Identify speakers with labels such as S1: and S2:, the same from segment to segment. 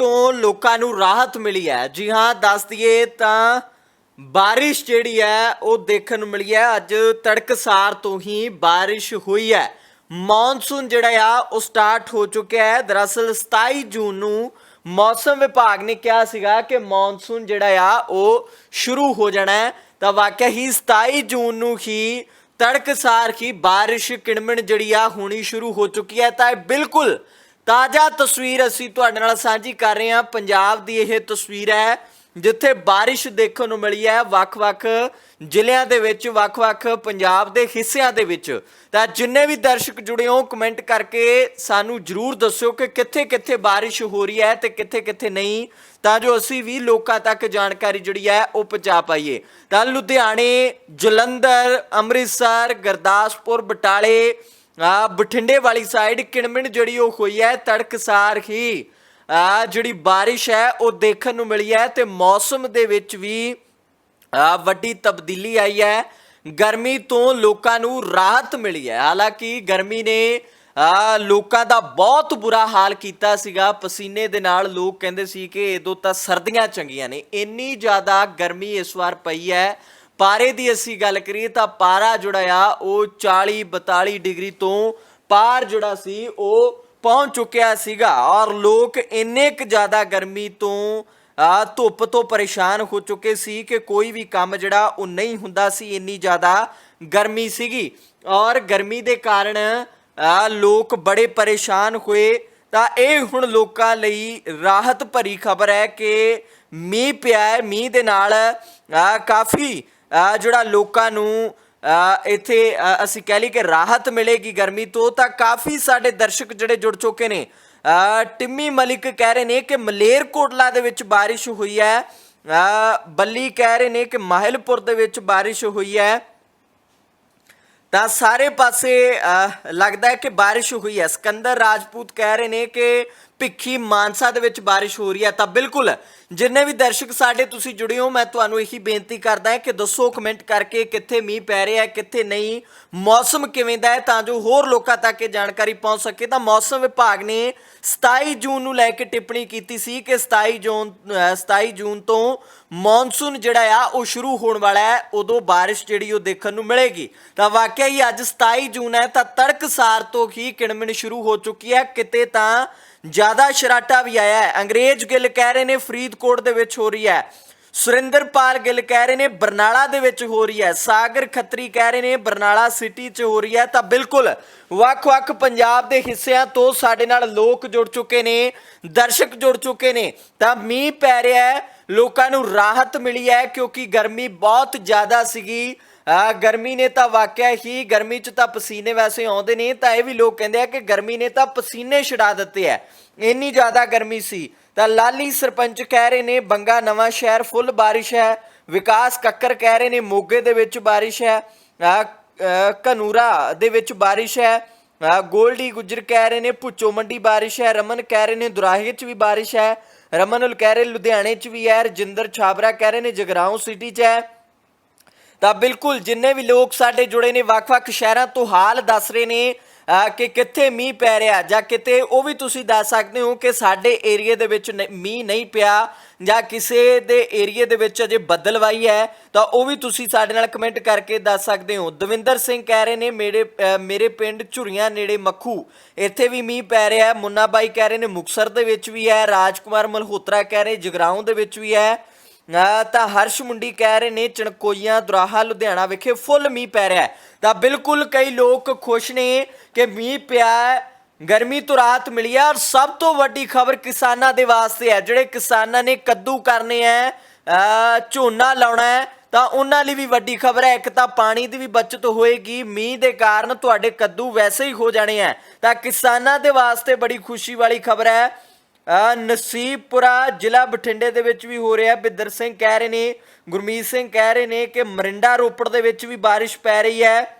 S1: ਤੋਂ ਲੋਕਾਂ ਨੂੰ ਰਾਹਤ ਮਿਲੀ ਹੈ। ਜੀ ਹਾਂ, ਦੱਸ ਦਈਏ ਤਾਂ ਬਾਰਿਸ਼ ਜਿਹੜੀ ਹੈ, ਉਹ ਦੇਖਣ ਨੂੰ ਮਿਲੀ ਹੈ। ਅੱਜ ਤੜਕਸਾਰ ਤੋਂ ਹੀ ਬਾਰਿਸ਼ ਹੋਈ ਹੈ। ਮੌਨਸੂਨ ਜਿਹੜਾ ਆ, ਉਹ ਸਟਾਰਟ ਹੋ ਚੁੱਕਿਆ ਹੈ। ਦਰਅਸਲ 27 ਜੂਨ ਨੂੰ ਮੌਸਮ ਵਿਭਾਗ ਨੇ ਕਿਹਾ ਸੀਗਾ ਕਿ ਮੌਨਸੂਨ ਜਿਹੜਾ ਆ, ਉਹ ਸ਼ੁਰੂ ਹੋ ਜਾਣਾ ਹੈ। ਤਾਂ ਵਾਕਿਆ ਹੀ 27 ਜੂਨ ਨੂੰ ਹੀ ਤੜਕਸਾਰ ਹੀ ਬਾਰਿਸ਼, ਕਿਣਮਣ ਜਿਹੜੀ ਆ, ਹੋਣੀ ਸ਼ੁਰੂ ਹੋ ਚੁੱਕੀ ਹੈ। ਤਾਂ ਇਹ ਬਿਲਕੁਲ ਤਾਜ਼ਾ ਤਸਵੀਰ ਅਸੀਂ ਤੁਹਾਡੇ ਨਾਲ ਸਾਂਝੀ ਕਰ ਰਹੇ ਹਾਂ। ਪੰਜਾਬ ਦੀ ਇਹ ਤਸਵੀਰ ਹੈ, ਜਿੱਥੇ ਬਾਰਿਸ਼ ਦੇਖਣ ਨੂੰ ਮਿਲੀ ਹੈ ਵੱਖ-ਵੱਖ ਜ਼ਿਲ੍ਹਿਆਂ ਦੇ ਵਿੱਚ ਵੱਖ-ਵੱਖ ਪੰਜਾਬ ਦੇ ਹਿੱਸਿਆਂ ਦੇ ਵਿੱਚ। ਤਾਂ ਜਿੰਨੇ ਵੀ ਦਰਸ਼ਕ ਜੁੜੇ ਹੋ, ਕਮੈਂਟ ਕਰਕੇ ਸਾਨੂੰ ਜਰੂਰ ਦੱਸਿਓ ਕਿ ਕਿੱਥੇ-ਕਿੱਥੇ ਬਾਰਿਸ਼ ਹੋ ਰਹੀ ਹੈ ਤੇ ਕਿੱਥੇ-ਕਿੱਥੇ ਨਹੀਂ। ਤਾਂ ਜੋ ਅਸੀਂ ਵੀ ਲੋਕਾਂ ਤੱਕ ਜਾਣਕਾਰੀ ਜਿਹੜੀ ਹੈ, ਉਹ ਪਹੁੰਚਾ ਪਾਈਏ। ਤਾਂ ਲੁਧਿਆਣੇ, ਜਲੰਧਰ, ਅੰਮ੍ਰਿਤਸਰ, ਗੁਰਦਾਸਪੁਰ, ਬਟਾਲੇ ਆ ਬਠਿੰਡੇ ਵਾਲੀ ਸਾਈਡ ਕਿਣਮਿਣ ਜਿਹੜੀ ਉਹ ਹੋਈ ਹੈ, ਤੜਕਸਾਰ ਹੀ। ਆ ਜਿਹੜੀ ਬਾਰਿਸ਼ ਹੈ, ਉਹ ਦੇਖਣ ਨੂੰ ਮਿਲੀ ਹੈ ਤੇ ਮੌਸਮ ਦੇ ਵਿੱਚ ਵੀ ਆ ਵੱਡੀ ਤਬਦੀਲੀ ਆਈ ਹੈ। ਗਰਮੀ ਤੋਂ ਲੋਕਾਂ ਨੂੰ ਰਾਹਤ ਮਿਲੀ ਹੈ। ਹਾਲਾਂਕਿ ਗਰਮੀ ਨੇ ਲੋਕਾਂ ਦਾ ਬਹੁਤ ਬੁਰਾ ਹਾਲ ਕੀਤਾ ਸੀਗਾ। ਪਸੀਨੇ ਦੇ ਨਾਲ ਲੋਕ ਕਹਿੰਦੇ ਸੀ ਕਿ ਇਦੋਂ ਤਾਂ ਸਰਦੀਆਂ ਚੰਗੀਆਂ ਨੇ। ਇੰਨੀ ਜ਼ਿਆਦਾ ਗਰਮੀ ਇਸ ਵਾਰ ਪਈ ਹੈ ਪਾਰੇ ਦੀ ਅਸੀਂ ਗੱਲ ਕਰੀਏ ਤਾਂ ਪਾਰਾ ਜਿਹੜਾ ਆ, ਉਹ 40 42 ਡਿਗਰੀ ਤੋਂ ਪਾਰ ਜਿਹੜਾ ਸੀ, ਉਹ ਪਹੁੰਚ ਚੁੱਕਿਆ ਸੀਗਾ। ਔਰ ਲੋਕ ਇੰਨੇ ਕੁ ਜ਼ਿਆਦਾ ਗਰਮੀ ਤੋਂ, ਆ, ਧੁੱਪ ਤੋਂ ਪਰੇਸ਼ਾਨ ਹੋ ਚੁੱਕੇ ਸੀ ਕਿ ਕੋਈ ਵੀ ਕੰਮ ਜਿਹੜਾ, ਉਹ ਨਹੀਂ ਹੁੰਦਾ ਸੀ, ਇੰਨੀ ਜ਼ਿਆਦਾ ਗਰਮੀ ਸੀਗੀ। ਔਰ ਗਰਮੀ ਦੇ ਕਾਰਨ ਲੋਕ ਬੜੇ ਪਰੇਸ਼ਾਨ ਹੋਏ। ਤਾਂ ਇਹ ਹੁਣ ਲੋਕਾਂ ਲਈ ਰਾਹਤ ਭਰੀ ਖਬਰ ਹੈ ਕਿ ਮੀਂਹ ਪਿਆ ਹੈ। ਮੀਂਹ ਦੇ ਨਾਲ ਕਾਫੀ ਜਿਹੜਾ ਲੋਕਾਂ ਨੂੰ ਇੱਥੇ ਅਸੀਂ ਕਹਿ ਲਈ ਕਿ ਰਾਹਤ ਮਿਲੇਗੀ ਗਰਮੀ ਤੋਂ ਤਾਂ ਕਾਫੀ ਸਾਡੇ ਦਰਸ਼ਕ ਜਿਹੜੇ ਜੁੜ ਚੁੱਕੇ ਨੇ। ਅ, ਟਿੰਮੀ ਮਲਿਕ ਕਹਿ ਰਹੇ ਨੇ ਕਿ ਮਲੇਰਕੋਟਲਾ ਦੇ ਵਿੱਚ ਬਾਰਿਸ਼ ਹੋਈ ਹੈ। ਬੱਲੀ ਕਹਿ ਰਹੇ ਨੇ ਕਿ ਮਾਹਿਲਪੁਰ ਦੇ ਵਿੱਚ ਬਾਰਿਸ਼ ਹੋਈ ਹੈ। ਤਾਂ ਸਾਰੇ ਪਾਸੇ ਲੱਗਦਾ ਹੈ ਕਿ ਬਾਰਿਸ਼ ਹੋਈ ਹੈ। ਸਕੰਦਰ ਰਾਜਪੂਤ ਕਹਿ ਰਹੇ ਨੇ ਕਿ ਭਿੱਖੀ ਮਾਨਸਾ ਦੇ ਵਿੱਚ ਬਾਰਿਸ਼ ਹੋ ਰਹੀ ਹੈ। ਤਾਂ ਬਿਲਕੁਲ, ਜਿੰਨੇ ਵੀ ਦਰਸ਼ਕ ਸਾਡੇ ਤੁਸੀਂ ਜੁੜੇ ਹੋ, ਮੈਂ ਤੁਹਾਨੂੰ ਇਹੀ ਬੇਨਤੀ ਕਰਦਾ ਹਾਂ ਕਿ ਦੱਸੋ, ਕਮੈਂਟ ਕਰਕੇ ਕਿੱਥੇ ਮੀਂਹ ਪੈ ਰਿਹਾ ਹੈ, ਕਿੱਥੇ ਨਹੀਂ, ਮੌਸਮ ਕਿਵੇਂ ਦਾ ਹੈ, ਤਾਂ ਜੋ ਹੋਰ ਲੋਕਾਂ ਤੱਕ ਇਹ ਜਾਣਕਾਰੀ ਪਹੁੰਚ ਸਕੇ। ਤਾਂ ਮੌਸਮ ਵਿਭਾਗ ਨੇ 27 ਜੂਨ ਨੂੰ ਲੈ ਕੇ ਟਿੱਪਣੀ ਕੀਤੀ ਸੀ ਕਿ 27 ਜੂਨ, ਅਹ 27 ਜੂਨ ਤੋਂ ਮੌਨਸੂਨ ਜਿਹੜਾ ਆ, ਉਹ ਸ਼ੁਰੂ ਹੋਣ ਵਾਲਾ ਹੈ। ਉਦੋਂ ਬਾਰਿਸ਼ ਜਿਹੜੀ ਉਹ ਦੇਖਣ ਨੂੰ ਮਿਲੇਗੀ। ਤਾਂ ਵਾਕਿਆ ਹੀ ਅੱਜ 27 ਜੂਨ ਹੈ, ਤਾਂ ਤੜਕਸਾਰ ਤੋਂ ਹੀ ਕਿਣਮਿਣ ਸ਼ੁਰੂ ਹੋ ਚੁੱਕੀ ਹੈ। ਕਿਤੇ ਤਾਂ ਜ਼ਿਆਦਾ ਸ਼ਰਾਟਾ ਵੀ ਆਇਆ ਹੈ। ਅੰਗਰੇਜ਼ ਗਿੱਲ ਕਹਿ ਰਹੇ ਨੇ, ਫਰੀਦਕੋਟ ਦੇ ਵਿੱਚ ਹੋ ਰਹੀ ਹੈ। ਸੁਰਿੰਦਰਪਾਲ ਗਿੱਲ ਕਹਿ ਰਹੇ ਨੇ, ਬਰਨਾਲਾ ਦੇ ਵਿੱਚ ਹੋ ਰਹੀ ਹੈ। ਸਾਗਰ ਖੱਤਰੀ ਕਹਿ ਰਹੇ ਨੇ, ਬਰਨਾਲਾ ਸਿਟੀ 'ਚ ਹੋ ਰਹੀ ਹੈ। ਤਾਂ ਬਿਲਕੁਲ ਵੱਖ-ਵੱਖ ਪੰਜਾਬ ਦੇ ਹਿੱਸਿਆਂ ਤੋਂ ਸਾਡੇ ਨਾਲ ਲੋਕ ਜੁੜ ਚੁੱਕੇ ਨੇ, ਦਰਸ਼ਕ ਜੁੜ ਚੁੱਕੇ ਨੇ। ਤਾਂ ਮੀਂਹ ਪੈ ਰਿਹਾ ਹੈ, ਲੋਕਾਂ ਨੂੰ ਰਾਹਤ ਮਿਲੀ ਹੈ, ਕਿਉਂਕਿ ਗਰਮੀ ਬਹੁਤ ਜ਼ਿਆਦਾ ਸੀਗੀ। ਆ, ਗਰਮੀ ਨੇ ਤਾਂ ਵਾਕਿਆ ਹੀ ਗਰਮੀ 'ਚ ਤਾਂ ਪਸੀਨੇ ਵੈਸੇ ਆਉਂਦੇ ਨੇ, ਤਾਂ ਇਹ ਵੀ ਲੋਕ ਕਹਿੰਦੇ ਆ ਕਿ ਗਰਮੀ ਨੇ ਤਾਂ ਪਸੀਨੇ ਛਡਾ ਦਿੱਤੇ ਐ ਇੰਨੀ ਜ਼ਿਆਦਾ ਗਰਮੀ ਸੀ। ਤਾਂ ਲਾਲੀ ਸਰਪੰਚ ਕਹਿ ਰਹੇ ਨੇ ਬੰਗਾ ਨਵਾਂ ਸ਼ਹਿਰ ਫੁੱਲ ਬਾਰਿਸ਼ ਹੈ, ਵਿਕਾਸ ਕੱਕਰ ਕਹਿ ਰਹੇ ਨੇ ਮੋਗੇ ਦੇ ਵਿੱਚ ਬਾਰਿਸ਼ ਹੈ, ਆ ਕਨੂਰਾ ਦੇ ਵਿੱਚ ਬਾਰਿਸ਼ ਹੈ ਗੋਲਡੀ ਗੁੱਜਰ ਕਹਿ ਰਹੇ ਨੇ ਭੁੱਚੋ ਮੰਡੀ ਬਾਰਿਸ਼ ਹੈ, ਰਮਨ ਕਹਿ ਰਹੇ ਨੇ ਦੁਰਾਹੇ 'ਚ ਵੀ ਬਾਰਿਸ਼ ਹੈ ਰਮਨੁਲ ਕਹਿ ਰਹੇ ਲੁਧਿਆਣੇ 'ਚ ਵੀ ਹੈ, ਰਜਿੰਦਰ ਛਾਬਰਾ ਕਹਿ ਰਹੇ ਨੇ ਜਗਰਾਉਂ ਸਿਟੀ 'ਚ ਹੈ। ਤਾਂ ਬਿਲਕੁਲ ਜਿੰਨੇ ਵੀ ਲੋਕ ਸਾਡੇ ਜੁੜੇ ਨੇ ਵੱਖ-ਵੱਖ ਸ਼ਹਿਰਾਂ ਤੋਂ ਹਾਲ ਦੱਸ ਰਹੇ ਨੇ ਕਿ ਕਿੱਥੇ ਮੀਂਹ ਪੈ ਰਿਹਾ ਜਾਂ ਕਿਤੇ ਉਹ ਵੀ ਤੁਸੀਂ ਦੱਸ ਸਕਦੇ ਹੋ ਕਿ ਸਾਡੇ ਏਰੀਆ ਦੇ ਵਿੱਚ ਨ- ਮੀਂਹ ਨਹੀਂ ਪਿਆ ਜਾਂ ਕਿਸੇ ਦੇ ਏਰੀਆ ਦੇ ਵਿੱਚ ਅਜੇ ਬੱਦਲਵਾਈ ਹੈ, ਤਾਂ ਉਹ ਵੀ ਤੁਸੀਂ ਸਾਡੇ ਨਾਲ ਕਮੈਂਟ ਕਰਕੇ ਦੱਸ ਸਕਦੇ ਹੋ। ਦਵਿੰਦਰ ਸਿੰਘ ਕਹਿ ਰਹੇ ਨੇ, ਮੇਰੇ ਮੇਰੇ ਪਿੰਡ ਝੁਰੀਆਂ ਨੇੜੇ ਮੱਖੂ, ਇੱਥੇ ਵੀ ਮੀਂਹ ਪੈ ਰਿਹਾ ਹੈ। ਮੁੰਨਾ ਬਾਈ ਕਹਿ ਰਹੇ ਨੇ, ਮੁਕਸਰ ਦੇ ਵਿੱਚ ਵੀ ਹੈ। ਰਾਜਕੁਮਾਰ ਮਲਹੋਤਰਾ ਕਹਿ ਰਹੇ, ਜਗਰਾਉਂ ਦੇ ਵਿੱਚ ਵੀ ਹੈ। ਤਾਂ ਹਰਸ਼ ਮੁੰਡੀ ਕਹਿ ਰਹੇ ਨੇ, ਚਣਕੋਈਆਂ ਦੁਰਾਹਾ ਲੁਧਿਆਣਾ ਵਿਖੇ ਫੁੱਲ ਮੀਂਹ ਪੈ ਰਿਹਾ ਹੈ। ਤਾਂ ਬਿਲਕੁਲ ਕਈ ਲੋਕ ਖੁਸ਼ ਨੇ ਕਿ ਮੀਂਹ ਪਿਆ ਗਰਮੀ ਤੋਂ ਰਾਤ ਮਿਲੀ ਹੈ ਔਰ ਸਭ ਤੋਂ ਵੱਡੀ ਖਬਰ ਕਿਸਾਨਾਂ ਦੇ ਵਾਸਤੇ ਹੈ। ਜਿਹੜੇ ਕਿਸਾਨਾਂ ਨੇ ਕੱਦੂ ਕਰਨੇ ਹੈ ਆ ਝੋਨਾ ਲਾਉਣਾ ਹੈ, ਤਾਂ ਉਹਨਾਂ ਲਈ ਵੀ ਵੱਡੀ ਖਬਰ ਹੈ। ਇੱਕ ਤਾਂ ਪਾਣੀ ਦੀ ਵੀ ਬਚਤ ਹੋਏਗੀ। ਮੀਂਹ ਦੇ ਕਾਰਨ ਤੁਹਾਡੇ ਕੱਦੂ ਵੈਸੇ ਹੀ ਹੋ ਜਾਣੇ ਹੈ। ਤਾਂ ਕਿਸਾਨਾਂ ਦੇ ਵਾਸਤੇ ਬੜੀ ਖੁਸ਼ੀ ਵਾਲੀ ਖਬਰ ਹੈ। ਨਸੀਬਪੁਰਾ ਜ਼ਿਲ੍ਹਾ ਬਠਿੰਡੇ ਦੇ ਵਿੱਚ ਵੀ ਹੋ ਰਿਹਾ। ਬਿੱਦਰ ਸਿੰਘ ਕਹਿ ਰਹੇ ਨੇ, ਗੁਰਮੀਤ ਸਿੰਘ ਕਹਿ ਰਹੇ ਨੇ ਕਿ ਮਰਿੰਡਾ ਰੋਪੜ ਦੇ ਵਿੱਚ ਵੀ ਬਾਰਿਸ਼ ਪੈ ਰਹੀ ਹੈ।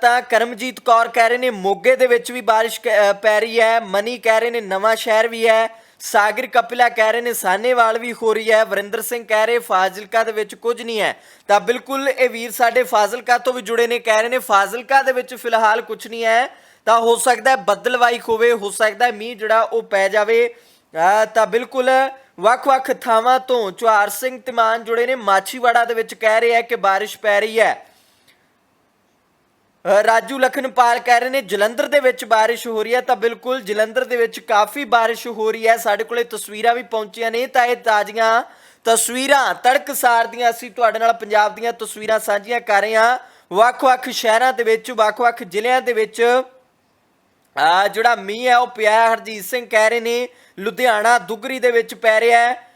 S1: ਤਾਂ ਕਰਮਜੀਤ ਕੌਰ ਕਹਿ ਰਹੇ ਨੇ, ਮੋਗੇ ਦੇ ਵਿੱਚ ਵੀ ਬਾਰਿਸ਼ ਕ- ਪੈ ਰਹੀ ਹੈ। ਮਨੀ ਕਹਿ ਰਹੇ ਨੇ, ਨਵਾਂ ਸ਼ਹਿਰ ਵੀ ਹੈ। ਸਾਗਰ ਕਪਿਲਾ ਕਹਿ ਰਹੇ ਨੇ ਸਾਨੇਵਾਲ ਵੀ ਹੋ ਰਹੀ ਹੈ। ਵਰਿੰਦਰ ਸਿੰਘ ਕਹਿ ਰਹੇ, ਫਾਜ਼ਿਲਕਾ ਦੇ ਵਿੱਚ ਕੁਝ ਨਹੀਂ ਹੈ। ਤਾਂ ਬਿਲਕੁਲ ਇਹ ਵੀਰ ਸਾਡੇ ਫਾਜ਼ਿਲਕਾ ਤੋਂ ਵੀ ਜੁੜੇ ਨੇ, ਕਹਿ ਰਹੇ ਨੇ, ਫਾਜ਼ਿਲਕਾ ਦੇ ਵਿੱਚ ਫਿਲਹਾਲ ਕੁਝ ਨਹੀਂ ਹੈ। ਤਾਂ ਹੋ ਸਕਦਾ ਹੈ ਬੱਦਲਵਾਈ ਹੋਵੇ, ਹੋ ਸਕਦਾ ਹੈ ਮੀਂਹ ਜਿਹੜਾ ਉਹ ਪੈ ਜਾਵੇ। ਤਾਂ ਬਿਲਕੁਲ ਵੱਖ-ਵੱਖ ਥਾਵਾਂ ਤੋਂ ਚੁਹਾਰ ਸਿੰਘ ਤਿਮਾਨ ਜੁੜੇ ਨੇ। ਮਾਛੀਵਾੜਾ ਦੇ ਵਿੱਚ ਕਹਿ ਰਹੇ ਆ ਕਿ ਬਾਰਿਸ਼ ਪੈ ਰਹੀ ਹੈ। ਰਾਜੂ ਲਖਨਪਾਲ ਕਹਿ ਰਹੇ ਨੇ, ਜਲੰਧਰ ਦੇ ਵਿੱਚ ਬਾਰਿਸ਼ ਹੋ ਰਹੀ ਹੈ। ਤਾਂ ਬਿਲਕੁਲ ਜਲੰਧਰ ਦੇ ਵਿੱਚ ਕਾਫੀ ਬਾਰਿਸ਼ ਹੋ ਰਹੀ ਹੈ। ਸਾਡੇ ਕੋਲੇ ਤਸਵੀਰਾਂ ਵੀ ਪਹੁੰਚੀਆਂ ਨੇ। ਤਾਂ ਇਹ ਤਾਜ਼ੀਆਂ ਤਸਵੀਰਾਂ, ਤੜਕਸਾਰ ਦੀਆਂ ਅਸੀਂ ਤੁਹਾਡੇ ਨਾਲ ਪੰਜਾਬ ਦੀਆਂ ਤਸਵੀਰਾਂ ਸਾਂਝੀਆਂ ਕਰ ਰਹੇ ਹਾਂ। ਵੱਖ-ਵੱਖ ਸ਼ਹਿਰਾਂ ਦੇ ਵਿੱਚ ਵੱਖ-ਵੱਖ ਜ਼ਿਲ੍ਹਿਆਂ ਦੇ ਵਿੱਚ ਆ ਜਿਹੜਾ ਮੀਂਹ ਹੈ ਉਹ ਪਿਆ ਹੈ। ਹਰਜੀਤ ਸਿੰਘ ਕਹਿ ਰਹੇ ਨੇ ਲੁਧਿਆਣਾ ਦੁਗਰੀ ਦੇ ਵਿੱਚ ਪੈ ਰਿਹਾ ਹੈ।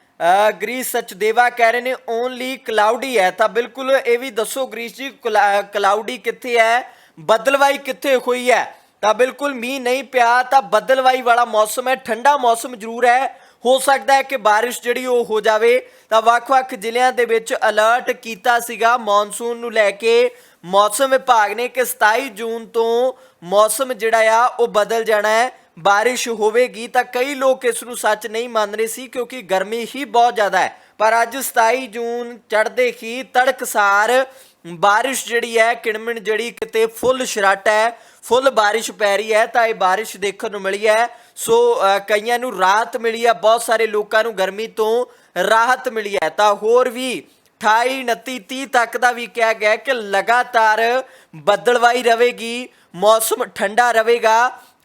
S1: ਅ, ਗਰੀਸ ਸਚਦੇਵਾ ਕਹਿ ਰਹੇ ਨੇ ਓਨਲੀ ਕਲਾਉਡੀ ਹੈ। ਤਾਂ ਬਿਲਕੁਲ ਇਹ ਵੀ ਦੱਸੋ ਗਰੀਸ ਜੀ ਕਲਾਉਡੀ ਕਿੱਥੇ ਹੈ ਬਦਲਵਾਈ ਕਿੱਥੇ ਹੋਈ ਹੈ? ਤਾਂ ਬਿਲਕੁਲ ਮੀਂਹ ਨਹੀਂ ਪਿਆ ਤਾਂ ਬਦਲਵਾਈ ਵਾਲਾ ਮੌਸਮ ਹੈ ਠੰਡਾ ਮੌਸਮ ਜ਼ਰੂਰ ਹੈ। ਹੋ ਸਕਦਾ ਹੈ ਕਿ ਬਾਰਿਸ਼ ਜਿਹੜੀ ਉਹ ਹੋ ਜਾਵੇ। ਤਾਂ ਵੱਖ-ਵੱਖ ਜ਼ਿਲ੍ਹਿਆਂ ਦੇ ਵਿੱਚ ਅਲਰਟ ਕੀਤਾ ਸੀਗਾ ਮੌਨਸੂਨ ਨੂੰ ਲੈ ਕੇ। ਮੌਸਮ ਵਿਭਾਗ ਨੇ ਕਿ 27 ਜੂਨ ਤੋਂ ਮੌਸਮ ਜਿਹੜਾ ਆ, ਉਹ ਬਦਲ ਜਾਣਾ ਹੈ। ਬਾਰਿਸ਼ ਹੋਵੇਗੀ ਤਾਂ ਕਈ ਲੋਕ ਇਸ ਨੂੰ ਸੱਚ ਨਹੀਂ ਮੰਨ ਰਹੇ ਸੀ ਕਿਉਂਕਿ ਗਰਮੀ ਹੀ ਬਹੁਤ ਜ਼ਿਆਦਾ ਹੈ। ਪਰ ਅੱਜ 27 ਜੂਨ ਚੜ੍ਹਦੇ ਹੀ ਤੜਕਸਾਰ ਬਾਰਿਸ਼ ਜਿਹੜੀ ਹੈ, ਕਿਣਮਿਣ ਜਿਹੜੀ ਕਿਤੇ ਫੁੱਲ ਸ਼ਰਾਟਾ ਹੈ, ਫੁੱਲ ਬਾਰਿਸ਼ ਪੈ ਰਹੀ ਹੈ ਤਾਂ ਇਹ ਬਾਰਿਸ਼ ਦੇਖਣ ਨੂੰ ਮਿਲੀ ਹੈ। ਸੋ ਕਈਆਂ ਨੂੰ ਰਾਹਤ ਮਿਲੀ ਹੈ, ਬਹੁਤ ਸਾਰੇ ਲੋਕਾਂ ਨੂੰ ਗਰਮੀ ਤੋਂ ਰਾਹਤ ਮਿਲੀ ਹੈ। ਤਾਂ ਹੋਰ ਵੀ 28 29 30 ਤੱਕ ਦਾ ਵੀ ਕਿਹਾ ਗਿਆ ਕਿ ਲਗਾਤਾਰ ਬੱਦਲਵਾਈ ਰਹੇਗੀ ਮੌਸਮ ਠੰਡਾ ਰਹੇਗਾ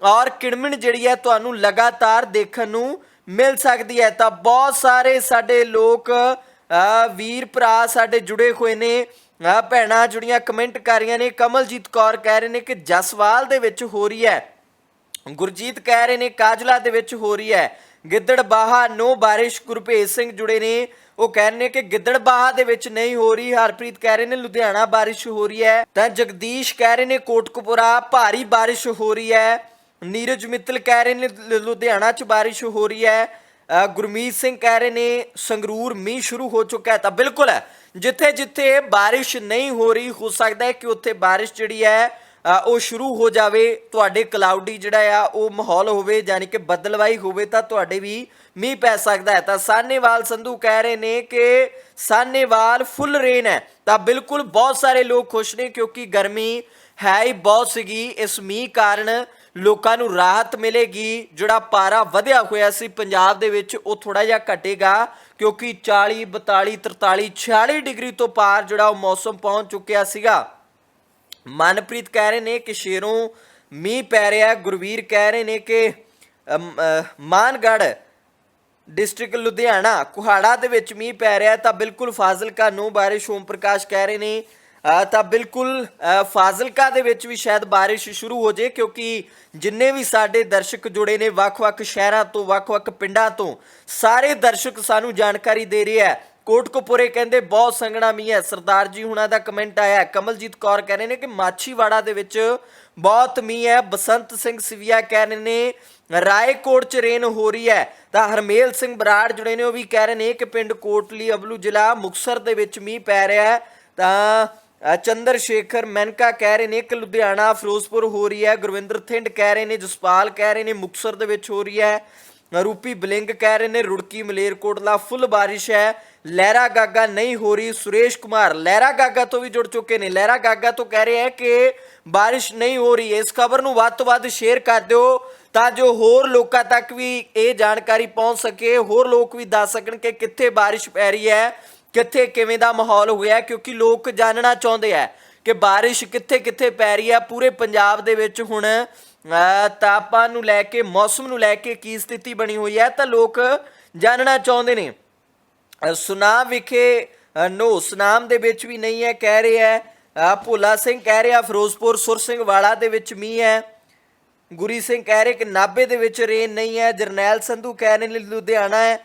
S1: ਔਰ ਕਿਣਮਿਣ ਜਿਹੜੀ ਹੈ ਤੁਹਾਨੂੰ ਲਗਾਤਾਰ ਦੇਖਣ ਨੂੰ ਮਿਲ ਸਕਦੀ ਹੈ। ਤਾਂ ਬਹੁਤ ਸਾਰੇ ਸਾਡੇ ਲੋਕ ਵੀਰ ਭਰਾ ਸਾਡੇ ਜੁੜੇ ਹੋਏ ਨੇ ਅ, ਭੈਣਾਂ ਜੁੜੀਆਂ ਕਮੈਂਟ ਕਰ ਰਹੀਆਂ ਨੇ। ਕਮਲਜੀਤ ਕੌਰ ਕਹਿ ਰਹੇ ਨੇ ਕਿ ਜਸਵਾਲ ਦੇ ਵਿੱਚ ਹੋ ਰਹੀ ਹੈ ਗੁਰਜੀਤ ਕਹਿ ਰਹੇ ਨੇ ਕਾਜਲਾ ਦੇ ਵਿੱਚ ਹੋ ਰਹੀ ਹੈ। ਗਿੱਦੜਬਾਹਾ ਨੋ ਬਾਰਿਸ਼ ਗੁਰਭੇਜ ਸਿੰਘ ਜੁੜੇ ਨੇ। ਉਹ ਕਹਿ ਰਹੇ ਨੇ ਕਿ ਗਿੱਦੜਬਾਹਾ ਦੇ ਵਿੱਚ ਨਹੀਂ ਹੋ ਰਹੀ, ਹਰਪ੍ਰੀਤ ਕਹਿ ਰਹੇ ਨੇ ਲੁਧਿਆਣਾ ਬਾਰਿਸ਼ ਹੋ ਰਹੀ ਹੈ। ਤਾਂ ਜਗਦੀਸ਼ ਕਹਿ ਰਹੇ ਨੇ ਕੋਟਕਪੁਰਾ ਭਾਰੀ ਬਾਰਿਸ਼ ਹੋ ਰਹੀ ਹੈ। ਨੀਰਜ ਮਿੱਤਲ ਕਹਿ ਰਹੇ ਨੇ ਲੁਧਿਆਣਾ 'ਚ ਬਾਰਿਸ਼ ਹੋ ਰਹੀ ਹੈ। ਗੁਰਮੀਤ ਸਿੰਘ ਕਹਿ ਰਹੇ ਨੇ ਸੰਗਰੂਰ ਮੀਂਹ ਸ਼ੁਰੂ ਹੋ ਚੁੱਕਾ ਹੈ। ਤਾਂ ਬਿਲਕੁਲ ਹੈ ਜਿੱਥੇ ਜਿੱਥੇ ਬਾਰਿਸ਼ ਨਹੀਂ ਹੋ ਰਹੀ, ਹੋ ਸਕਦਾ ਹੈ ਕਿ ਉੱਥੇ ਬਾਰਿਸ਼ ਜਿਹੜੀ ਹੈ ਉਹ ਸ਼ੁਰੂ ਹੋ ਜਾਵੇ, ਤੁਹਾਡੇ ਕਲਾਉਡੀ ਜਿਹੜਾ ਆ, ਉਹ ਮਾਹੌਲ ਹੋਵੇ, ਯਾਨੀ ਕਿ ਬੱਦਲਵਾਈ ਹੋਵੇ, ਤਾਂ ਤੁਹਾਡੇ ਵੀ ਮੀਂਹ ਪੈ ਸਕਦਾ ਹੈ। ਤਾਂ ਸਾਨੇਵਾਲ ਸੰਧੂ ਕਹਿ ਰਹੇ ਨੇ ਕਿ ਸਾਨੇਵਾਲ ਫੁੱਲ ਰੇਨ ਹੈ। ਤਾਂ ਬਿਲਕੁਲ ਬਹੁਤ ਸਾਰੇ ਲੋਕ ਖੁਸ਼ ਨੇ, ਕਿਉਂਕਿ ਗਰਮੀ ਹੈ ਹੀ ਬਹੁਤ ਸੀਗੀ। ਇਸ ਮੀਂਹ ਕਾਰਨ ਲੋਕਾਂ ਨੂੰ ਰਾਹਤ ਮਿਲੇਗੀ। ਜਿਹੜਾ ਪਾਰਾ ਵਧਿਆ ਹੋਇਆ ਸੀ ਪੰਜਾਬ ਦੇ ਵਿੱਚ, ਉਹ ਥੋੜਾ ਜਿਹਾ ਘਟੇਗਾ, ਕਿਉਂਕਿ 40 42 43 46 ਡਿਗਰੀ ਤੋਂ ਪਾਰ ਜਿਹੜਾ ਉਹ ਮੌਸਮ ਪਹੁੰਚ ਚੁੱਕਿਆ ਸੀਗਾ। ਮਨਪ੍ਰੀਤ ਕਹਿ ਰਹੇ ਨੇ ਕਿ ਸ਼ੇਰੋਂ ਮੀਂਹ ਪੈ ਰਿਹਾ ਗੁਰਵੀਰ ਕਹਿ ਰਹੇ ਨੇ ਕਿ ਅਮ, ਮਾਨਗੜ੍ਹ ਡਿਸਟ੍ਰਿਕਟ ਲੁਧਿਆਣਾ ਕੁਹਾੜਾ ਦੇ ਵਿੱਚ ਮੀਂਹ ਪੈ ਰਿਹਾ ਤਾਂ ਬਿਲਕੁਲ ਫਾਜ਼ਿਲਕਾ ਨੂੰ ਬਾਰਿਸ਼ ਓਮ ਪ੍ਰਕਾਸ਼ ਕਹਿ ਰਹੇ ਨੇ। ਤਾਂ ਬਿਲਕੁਲ ਫਾਜ਼ਿਲਕਾ ਦੇ ਵਿੱਚ ਵੀ ਸ਼ਾਇਦ ਬਾਰਿਸ਼ ਸ਼ੁਰੂ ਹੋ ਜੇ ਕਿਉਂਕਿ ਜਿੰਨੇ ਵੀ ਸਾਡੇ ਦਰਸ਼ਕ ਜੁੜੇ ਨੇ ਵੱਖ-ਵੱਖ ਸ਼ਹਿਰਾਂ ਤੋਂ ਵੱਖ-ਵੱਖ ਪਿੰਡਾਂ ਤੋਂ ਸਾਰੇ ਦਰਸ਼ਕ ਸਾਨੂੰ ਜਾਣਕਾਰੀ ਦੇ ਰਹੇ ਹੈ ਕੋਟਕਪੁਰੇ ਕਹਿੰਦੇ ਬਹੁਤ ਸੰਘਣਾ ਮੀਂਹ ਹੈ। ਸਰਦਾਰ ਜੀ ਹੁਣਾਂ ਦਾ ਕਮੈਂਟ ਆਇਆ ਕਮਲਜੀਤ ਕੌਰ ਕਹਿ ਰਹੇ ਨੇ ਕਿ ਮਾਛੀਵਾੜਾ ਦੇ ਵਿੱਚ ਬਹੁਤ ਮੀਂਹ ਹੈ। ਬਸੰਤ ਸਿੰਘ ਸਿਵਿਆ ਕਹਿ ਰਹੇ ਨੇ, ਰਾਏਕੋਟ ਚ ਰੇਨ ਹੋ ਰਹੀ ਹੈ। ਤਾਂ ਹਰਮੇਲ ਸਿੰਘ ਬਰਾੜ ਜੁੜੇ ਨੇ, ਉਹ ਵੀ ਕਹਿ ਰਹੇ ਨੇ ਕਿ ਪਿੰਡ ਕੋਟਲੀ ਅਬਲੂ ਜ਼ਿਲ੍ਹਾ ਮੁਕਸਰ ਦੇ ਵਿੱਚ ਮੀਂਹ ਪੈ ਰਿਹਾ ਹੈ। ਤਾਂ ਚੰਦਰ ਸ਼ੇਖਰ ਮੈਨਕਾ ਕਹਿ ਰਹੇ ਨੇ ਕਿ ਲੁਧਿਆਣਾ, ਫਿਰੋਜ਼ਪੁਰ ਹੋ ਰਹੀ ਹੈ। ਗੁਰਵਿੰਦਰ ਥਿੰਡ ਕਹਿ ਰਹੇ ਨੇ, ਜਸਪਾਲ ਕਹਿ ਰਹੇ ਨੇ ਮੁਕਸਰ ਦੇ ਵਿੱਚ ਹੋ ਰਹੀ ਹੈ। ਰੂਪੀ ਬਲਿੰਗ ਕਹਿ ਰਹੇ ਨੇ, ਰੁੜਕੀ, ਮਲੇਰਕੋਟਲਾ, ਫੁੱਲ ਬਾਰਿਸ਼ ਹੈ। ਲਹਿਰਾ ਗਾਗਾ ਨਹੀਂ ਹੋ ਰਹੀ, ਸੁਰੇਸ਼ ਕੁਮਾਰ, ਲਹਿਰਾ ਗਾਗਾ ਤੋਂ ਵੀ ਜੁੜ ਚੁੱਕੇ ਨੇ। ਲਹਿਰਾ ਗਾਗਾ ਤੋਂ ਕਹਿ ਰਹੇ ਹੈ ਕਿ ਬਾਰਿਸ਼ ਨਹੀਂ ਹੋ ਰਹੀ। ਇਸ ਖਬਰ ਨੂੰ ਵੱਧ ਤੋਂ ਵੱਧ ਸ਼ੇਅਰ ਕਰ ਦਿਓ, ਤਾਂ ਜੋ ਹੋਰ ਲੋਕਾਂ ਤੱਕ ਵੀ ਇਹ ਜਾਣਕਾਰੀ ਪਹੁੰਚ ਸਕੇ। ਹੋਰ ਲੋਕ ਵੀ ਦੱਸ ਸਕਣ ਕਿ ਕਿੱਥੇ ਬਾਰਿਸ਼ ਪੈ ਰਹੀ ਹੈ, ਕਿੱਥੇ ਕਿਵੇਂ ਦਾ ਮਾਹੌਲ ਹੋਇਆ ਕਿਉਂਕਿ ਲੋਕ ਜਾਣਨਾ ਚਾਹੁੰਦੇ ਆ ਕਿ ਬਾਰਿਸ਼ ਕਿੱਥੇ ਕਿੱਥੇ ਪੈ ਰਹੀ ਹੈ। ਪੂਰੇ ਪੰਜਾਬ ਦੇ ਵਿੱਚ ਹੁਣ ਤਾਪਮਾਨ ਨੂੰ ਲੈ ਕੇ ਮੌਸਮ ਨੂੰ ਲੈ ਕੇ ਕੀ ਸਥਿਤੀ ਬਣੀ ਹੋਈ ਹੈ ਤਾਂ ਲੋਕ ਜਾਣਨਾ ਚਾਹੁੰਦੇ ਨੇ। ਅ, ਸੁਨਾਮ ਵਿਖੇ ਨੋ ਸੁਨਾਮ ਦੇ ਵਿੱਚ ਵੀ ਨਹੀਂ ਹੈ ਕਹਿ ਰਿਹਾ ਹੈ ਭੋਲਾ ਸਿੰਘ ਕਹਿ ਰਿਹਾ ਫਿਰੋਜ਼ਪੁਰ ਸੁਰ ਸਿੰਘ ਵਾਲਾ ਦੇ ਵਿੱਚ ਮੀਂਹ ਹੈ। ਗੁਰੀ ਸਿੰਘ ਕਹਿ ਰਹੇ ਕਿ ਨਾਭੇ ਦੇ ਵਿੱਚ ਰੇਨ ਨਹੀਂ ਹੈ ਜਰਨੈਲ ਸੰਧੂ ਕਹਿ ਰਹੇ ਨੇ ਲੁਧਿਆਣਾ ਹੈ।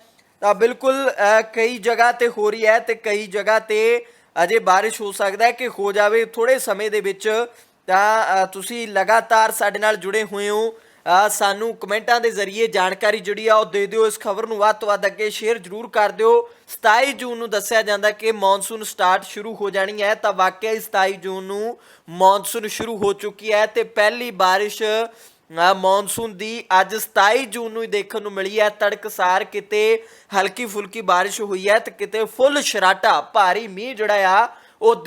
S1: ਤਾਂ ਬਿਲਕੁਲ ਕਈ ਜਗ੍ਹਾ ਤੇ ਹੋ ਰਹੀ ਹੈ ਤੇ ਕਈ ਜਗ੍ਹਾ ਤੇ ਅਜੇ ਬਾਰਿਸ਼ ਹੋ ਸਕਦਾ ਹੈ ਕਿ ਹੋ ਜਾਵੇ ਥੋੜੇ ਸਮੇਂ ਦੇ ਵਿੱਚ ਤਾਂ ਤੁਸੀਂ ਲਗਾਤਾਰ ਸਾਡੇ ਨਾਲ ਜੁੜੇ ਹੋਏ ਹੋ। ਸਾਨੂੰ ਕਮੈਂਟਾਂ ਦੇ ਜ਼ਰੀਏ ਜਾਣਕਾਰੀ ਜਿਹੜੀ ਆ ਉਹ ਦੇ ਦਿਓ। ਇਸ ਖਬਰ ਨੂੰ ਵੱਧ ਤੋਂ ਵੱਧ ਅੱਗੇ ਸ਼ੇਅਰ ਜ਼ਰੂਰ ਕਰ ਦਿਓ। 27 ਜੂਨ ਨੂੰ ਦੱਸਿਆ ਜਾਂਦਾ ਕਿ ਮੌਨਸੂਨ ਸਟਾਰਟ ਸ਼ੁਰੂ ਹੋ ਜਾਣੀ ਹੈ। ਤਾਂ ਵਾਕਿਆ ਹੀ 27 ਜੂਨ ਨੂੰ ਮੌਨਸੂਨ ਸ਼ੁਰੂ ਹੋ ਚੁੱਕੀ ਹੈ ਤੇ ਪਹਿਲੀ ਬਾਰਿਸ਼ ਮੌਨਸੂਨ ਦੀ ਅੱਜ 27 ਜੂਨ ਨੂੰ ਹੀ ਦੇਖਣ ਨੂੰ ਮਿਲੀ ਹੈ। ਤੜਕਸਾਰ ਕਿਤੇ ਹਲਕੀ ਫੁਲਕੀ ਬਾਰਿਸ਼ ਹੋਈ ਹੈ ਤੇ ਕਿਤੇ ਫੁੱਲ ਸ਼ਰਾਟਾ, ਭਾਰੀ ਮੀਂਹ ਜਿਹੜਾ ਆ, ਉਹ